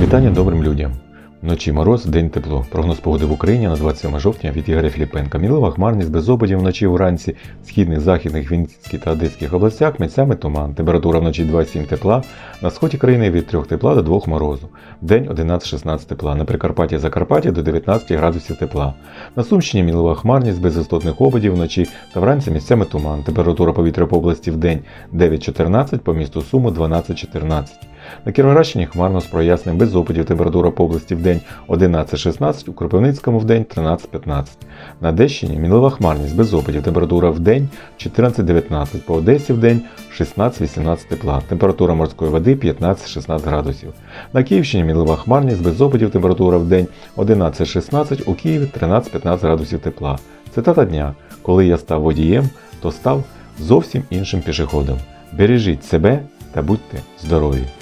Вітання добрим людям. Вночі мороз, день тепло. Прогноз погоди в Україні на 27 жовтня від Ігоря Філіпенка. Мінлива хмарність без опадів вночі вранці, в східних, західних, Вінницьких та Одеських областях місцями туман. Температура вночі 2-7 тепла, на сході країни від 3 тепла до 2 морозу. Вдень 11-16 тепла, на Прикарпатті Закарпатті до 19 градусів тепла. На Сумщині мінлива хмарність без істотних опадів вночі та вранці місцями туман. Температура повітря по області в день 9-14, по місту Суму 12-14. На Кіровоградщині хмарно з проясненням без опадів температура по області в день 11-16, у Кропивницькому в день 13-15. На Одещині мінлива хмарність без опадів температура в день 14-19, по Одесі в день 16-18 тепла, температура морської води 15-16 градусів. На Київщині мінлива хмарність без опадів температура в день 11-16, у Києві 13-15 градусів тепла. Цитата дня. Коли я став водієм, то став зовсім іншим пішоходом. Бережіть себе та будьте здорові!